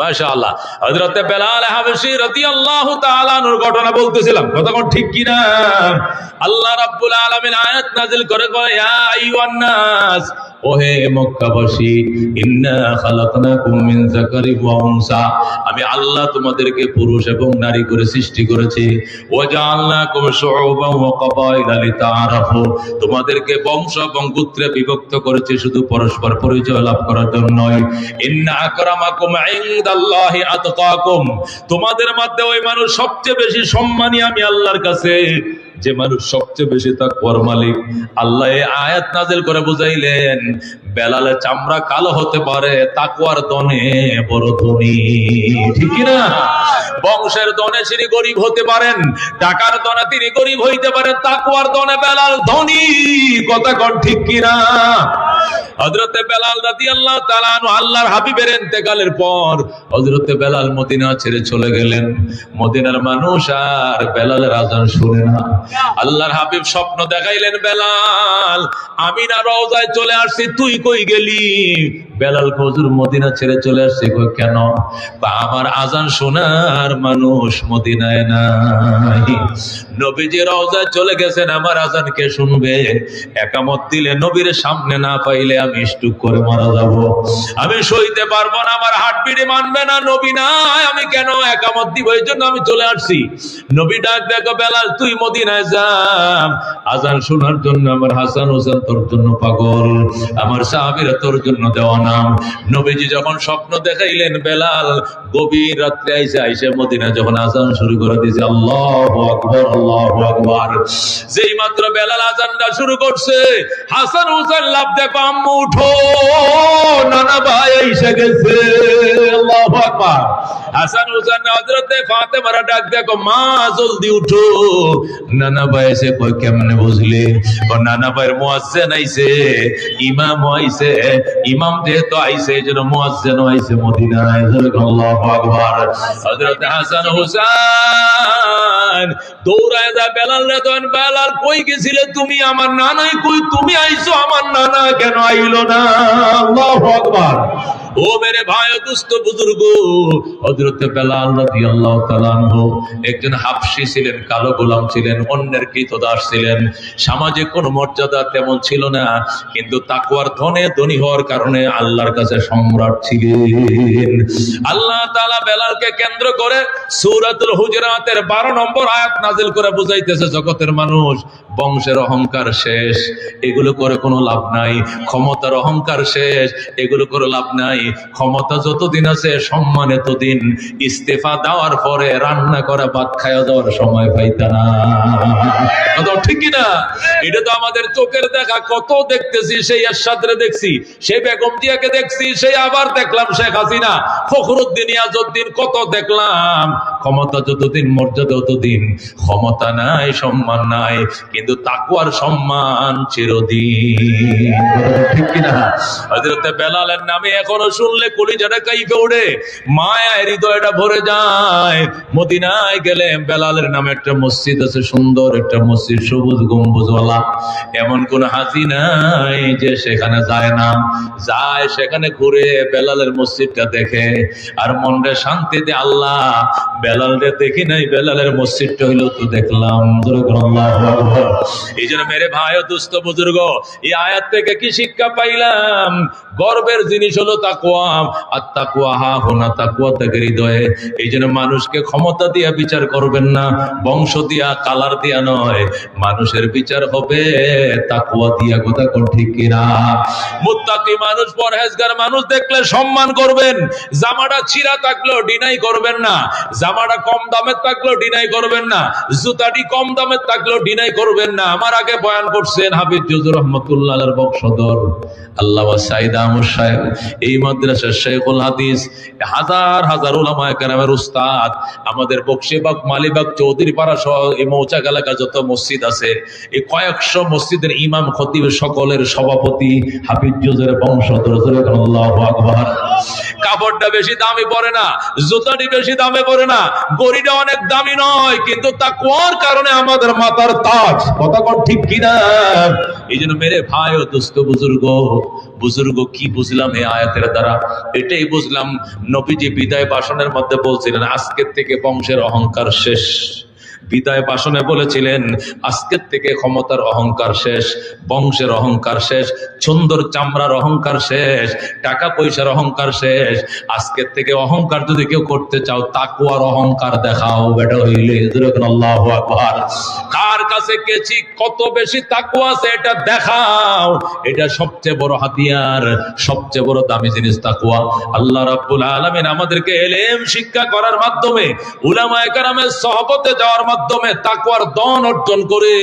মাশাআল্লাহ। হযরতে বেলাল হাবশী রাদিয়াল্লাহু তাআলা আনহুর ঘটনা বলতেছিলাম। কতক্ষণ ঠিক কি না আল্লাহ রাব্বুল আলামিন আয়াত নাযিল করে ওহে মক্কাবাসী ইন্না খালাকনাকুম মিন যাকারি ওয়া উনসা। আমি আল্লাহ তোমাদেরকে পুরুষ এবং নারী করে সৃষ্টি করেছি। ওয়া জাআলনাকুম শুউবান ওয়া কাবাইলা লিতাআরাফু। তোমাদেরকে বংশ এবং গোত্রে বিভক্ত করেছি শুধু পরস্পর পরিচয় লাভ করার জন্যই ইন্না আকরামাকুম ইনদাল্লাহি আতকাকুম। তোমাদের মধ্যে ওই মানুষ সবচেয়ে বেশি সম্মানী আমি আল্লাহর কাছে। যে মানুষ সবচেয়ে বেশি তাকওয়ার মালিক, আল্লাহ আয়াত নাজিল করে বুঝাইলেন বেলালে চামড়া কালো হতে পারে তাকুয়ার দনে বড় ধনী। ঠিক না বংশের দনে তিনি গরিব হতে পারেন, টাকার দনে তিনি গরিব হইতে পারেন তাকুয়ার দনে বেলাল ধনী। কথা কর ঠিক কি না হযরতে বেলাল রাদিয়াল্লাহু আল্লাহ আনহু আল্লাহর হাবিবের এতেকালের পর হজরতে বেলাল মদিনা ছেড়ে চলে গেলেন। মদিনার মানুষ আর বেলালের আজান শুনে না। আল্লাহর হাবিব স্বপ্ন দেখাইলেন, বেলাল, আমি না রওজায় চলে আসছি, তুই কই গেলি? বেলাল হুজুর মদিনা ছেড়ে চলে আসছে কই কেন? বা আমার আজান শোনার মানুষ মদিনায় নাই। চলে গেছেন, আমার আজান কে শুনবে? একামত দিলে নবীর সামনে না পাইলে আমি করে মারা যাব। আমি সইতে পারব না, আমার মানবে না, নবী নাই, আমি কেন একামত দিব? এই জন্য আমি চলে আসছি। নবী ডাক, দেখো, বেলাল, তুই মদিনায় যাম আজান শোনার জন্য আমার হাসান হোসেন তোর জন্য পাগল। আমার সাহাবিরা তোর জন্য দেওয়ানা নবীজি যখন স্বপ্ন দেখাইলেন বেলাল, গভীর রাত্রে আইসে আইসে মদিনা যখন আজান শুরু করে দিয়েছে, আল্লাহ আকবর আল্লাহ আকবর। যেই মাত্র বেলাল আজানটা শুরু করছে, হাসান হুসেন লাভ দেখো আম্মু, উঠো। নানা ভাই আইসে গেছে, আল্লাহ আকবর। হাসান হোসেন হযরতে ফাতেমারা ডাক দেখো মা, জলদি উঠো। নানা ভাই এসে কই কেমনে বুঝলে? ও নানা ভাইয়ের মুয়াজ্জিন আইছে ইমাম আইছে, ইমাম যেহেতু আইছে এই জন্য মুয়াজ্জিন আইছে মদিনায়। আকবার। হাসান দৌড়ায় যা বেলাল রে তখন বেলাল কই গেছিলে তুমি? আমার নানাই কই, তুমি আইছো? আমার নানা কেন আইলো না? আল্লাহু আকবার। ও মেরে ভাই দুস্থ বুজুর্গ। হযরত বেলাল তাআলা আনহু একজন হাবশী ছিলেন, কালো গোলাম ছিলেন, অন্যের কৃতদাস ছিলেন। সমাজে কোনো মর্যাদা তেমন ছিল না, কিন্তু তাকওয়ার ধনে ধনী হওয়ার কারণে আল্লাহর কাছে সম্রাট ছিলেন। আল্লাহ তাআলা বেলালকে কেন্দ্র করে সূরাতুল হুজরাতের 12 নম্বর আয়াত নাজিল করে বুঝাইতেছে, জগতের মানুষ, বংশের অহংকার শেষ। এগুলো করে কোনো লাভ নাই, ক্ষমতার অহংকার শেষ। এগুলো করে লাভ নাই ক্ষমতা যতদিন আছে, সম্মান এতদিন ইস্তেফা দেওয়ার পরে রান্না করা, ভাত খাওয়া দেওয়ার সময় পাইতা না। ঠিক না এটা তো আমাদের চোখের দেখা। কত দেখতেছি, সেই এরশাদরে দেখছি সেই বেগম জিয়াকে দেখছি সেই আবার দেখলাম শেখ হাসিনা। ফখরুদ্দিন ইয়াজউদ্দিন কত দেখলাম। ক্ষমতা যতদিন, মর্যাদা ততদিন। ক্ষমতা নাই, সম্মান নাই, কিন্তু তাকুয়ার সম্মান চিরদিন। বেলালের নামে এখনও শুনলে কলিজাটা কাইপে ওঠে। মায়া হৃদয়টা ভরে যায়। মদিনায় গেলে বেলালের নামে একটা মসজিদ আছে, সুন্দর একটা মসজিদ, সবুজ গম্বুজওয়ালা। এমন কোন হাজি নাই যে সেখানে যায় না। যায় সেখানে ঘুরে বেলালের মসজিদটা দেখে। আর মনটা শান্তিতে আল্লাহ বেলালরে দেখি নাই? বেলালের মসজিদটা হইল তো দেখলাম। এই জন্য মেরে ভাই ও দুস্থ বুজুর্গ, এই আয়াত থেকে কি শিক্ষা পাইলাম? গর্বের জিনিস হলো তাকুয়া আর তাকুয়া হা হোনা তাকুয়া থেকে হৃদয়ে। এই জন্য মানুষকে ক্ষমতা দিয়া বিচার করবেন না, বংশ দিয়া, কালার দিয়া নয়। মানুষের বিচার হবে তাকুয়া দিয়া, কথা কোন ঠিক কিনা? মুত্তাকি মানুষ, পরহেজগার মানুষ দেখলে সম্মান করবেন। জামাটা ছিঁড়া থাকলেও ডিনাই করবেন না। জামাটা কম দামের থাকলেও ডিনাই করবেন না। জুতাটি কম দামের থাকলেও ডিনাই করবেন না। আমার আগে বয়ান করছেন হাবিব জুজুর রহমতুল্লাহ বংশধর আল্লাহ সাইদ আহমদ সাহেব এই মাদ্রাসার শেখুল হাদিস। হাজার হাজার ওলামায়ে কেরামের উস্তাদ, আমাদের বক্সিবাগ, মালিবাগ চৌধুরী পাড়া সহ এই মৌচাক এলাকা যত মসজিদ আছে, এই কয়েকশো মসজিদের ইমাম, খতিব সকলের সভাপতি হাফিজ বংশধর কাপড়টা বেশি দামে পড়ে না, জুতাটি বেশি দামে পড়ে না, গড়িটা অনেক দামি নয়, কিন্তু তাকওয়ার কারণে আমাদের মাথার তাজ। কথা ঠিক কিনা? এই জন্য মেরে, ভাই ও দুস্থ বুজুর্গ বুজুর্গ কি বুঝলাম এই আয়াতের দ্বারা? এটাই বুঝলাম, নবীজি বিদায় ভাষণের মধ্যে বলছিলেন, আজকের থেকে বংশের অহংকার শেষ। বিদায় ভাষণে বলেছিলেন, আজকের থেকে ক্ষমতার অহংকার শেষ, বংশের অহংকার শেষ, সুন্দর চামড়ার অহংকার শেষ, টাকা পয়সার অহংকার শেষ। আজকের থেকে অহংকার যদি কেউ করতে চাও, তাকুয়ার অহংকার দেখাও, বেটা হইলে কার কাছে গেছি, কত বেশি তাকুয়া আছে এটা দেখাও। এটা সবচেয়ে বড় হাতিয়ার, সবচেয়ে বড় দামি জিনিস তাকুয়া। আল্লাহ রাব্বুল আলামিন আমাদেরকে এলেম শিক্ষা করার মাধ্যমে উলামায়ে কেরামের সহবতে যাওয়ার মাধ্যমে তাকুয়ার দন অর্জন করে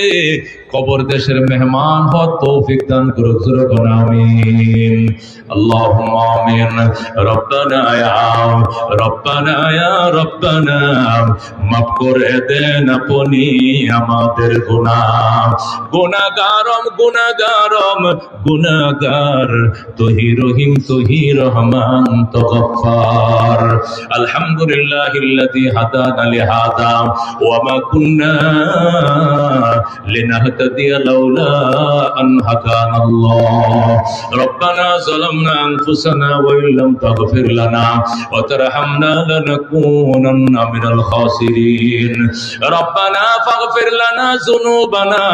কবর দেশের মেহমান হওয়ার তৌফিক দান করুক সুরকন আমিন। মাফ করে দেন আপনি আমাদের গুনাহ। গুনাহগারম গুনাহগারম, গুনাহগার। তুহি রহিম, তুহি রহমান লিহাদা, ওয়া মা কুন্না লিনাহতাদিয়া লাউলা আন হাদানাল্লাহ ربنا ظلمنا أنفسنا وإن لم تغفر لنا وترحمنا لنكونن من الخاسرين ربنا فاغفر لنا ذنوبنا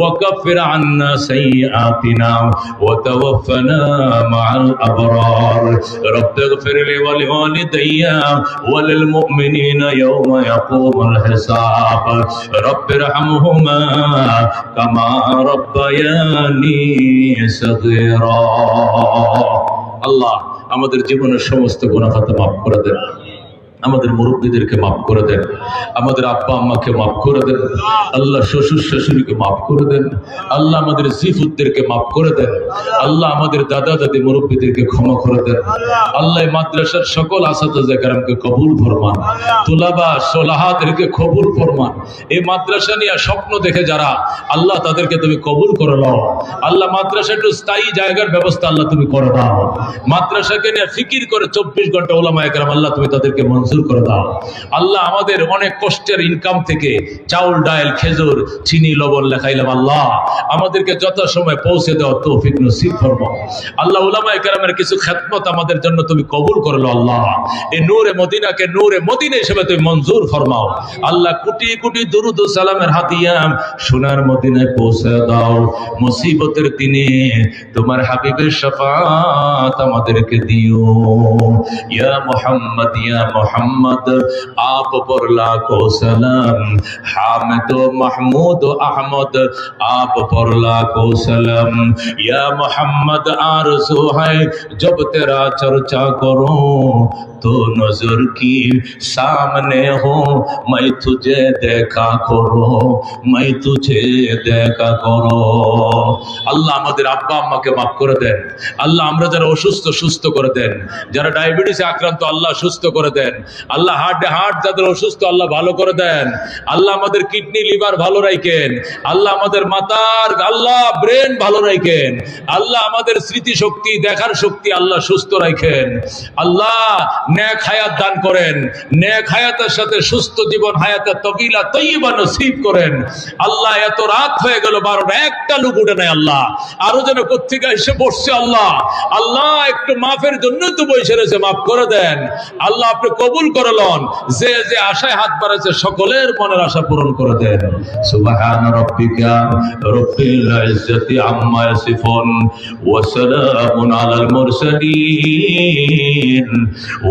وكفر عنا سيئاتنا وتوفنا مع الأبرار رب اغفر لي ولوالدي وللمؤمنين يوم يقوم الحساب رب ارحمهما كما ربياني صغيرا আল্লাহ আমাদের জীবনের সমস্ত গুণাখাতা মাফ করে দেন আমাদের মুরব্বীদেরকে মাফ করে দেন। আমাদের আব্বা আম্মাকে মাফ করে দেন। আল্লাহ শ্বশুর শাশুড়িকে মাফ করে দেন। আল্লাহ আমাদের জিফুদ্দেরকে মাফ করে দেন। আল্লাহ আমাদের দাদা দাদি মুরব্বীদেরকে ক্ষমা করে দেন। আল্লাহ মাদ্রাসার সকল আসাদাজা কারামকে কবুল ফরমান। তুলাবা সোলাহাদেরকে কবুল ফরমান। এই মাদ্রাসা নিয়ে স্বপ্ন দেখে যারা, আল্লাহ তাদেরকে তুমি কবুল করে নাও। আল্লাহ মাদ্রাসা একটু স্থায়ী জায়গার ব্যবস্থা আল্লাহ তুমি করে দাও মাদ্রাসাকে নিয়ে ফিকির করে চব্বিশ ঘণ্টা ওলামা একরাম আল্লাহ তুমি তাদেরকে মঞ্জুর করে দাও। আল্লাহ আমাদের অনেক কষ্টের ইনকাম থেকে চাউল, ডাল, খেজুর, চিনি, লবণ লেখাইলাম, আল্লাহ। আমাদেরকে যথাসময় পৌঁছে দেওয়া তৌফিক নসিব ফরমো আল্লাহ উলামা একরামের কিছু খেদমত আমাদের জন্য তুমি কবুল করল আল্লাহ। এই নূরে মদিনাকে নূরে মদিনা হিসেবে তুমি মঞ্জুর ফরমাও। আল্লাহ কোটি কোটি দুরুদ সালামের হাতিয়াম সোনার মদিনায় পৌঁছে দাও। মুসিবতের দিনে তোমার হাবিবের শাফাত আমাদেরকে দিও। ইয়া মোহাম্মদ ইয়া মোহাম্মদ মোহাম্মদ, আপ পর লাখো সালাম। হামদ মাহমুদ আহমদ, আপ পর লাখো সালাম। ইয়া মোহাম্মদ আর সো হ্যাঁ জব তেরা চর্চা করো। तो नजर की सामने हो मैं तुझे देखा करो मैं तुझे দেখা করো আল্লাহ আমাদের আব্বা আম্মাকে মাফ করে দেন আল্লাহ আমরা যারা অসুস্থ সুস্থ করে দেন যারা ডায়াবেটিসে আক্রান্ত আল্লাহ সুস্থ করে দেন আল্লাহ হার্টে হার্ট যাদের অসুস্থ আল্লাহ ভালো করে দেন আল্লাহ আমাদের কিডনি লিভার ভালো রাখেন আল্লাহ আমাদের মাতার আল্লাহ ব্রেন ভালো রাখেন আল্লাহ আমাদের স্মৃতি শক্তি দেখার শক্তি আল্লাহ সুস্থ রাখেন আল্লাহ ন্যাক হায়াত দান করেন। ন্যাক হায়াতের সাথে সুস্থ জীবন, হায়াতের তকিলা তৈবা নসিব করেন। আল্লাহ এত রাত হয়ে গেল বারোটা একটা লোক উঠে নেয় আল্লাহ। আরও যেন পত্রিকা এসে বসছে আল্লাহ। আল্লাহ একটু মাফের জন্য তো বসে রয়েছে মাফ করে দেন। আল্লাহ আপনি কবুল করে লন। যে যে আশায় হাত বাড়াচ্ছে সকলের মনের আশা পূরণ করে দেন। সুবহান রাব্বিকা রব্বিল ইজ্জাতি আম্মা ইয়াসিফুন, ওয়া সালামুন আলাল মুরসালিন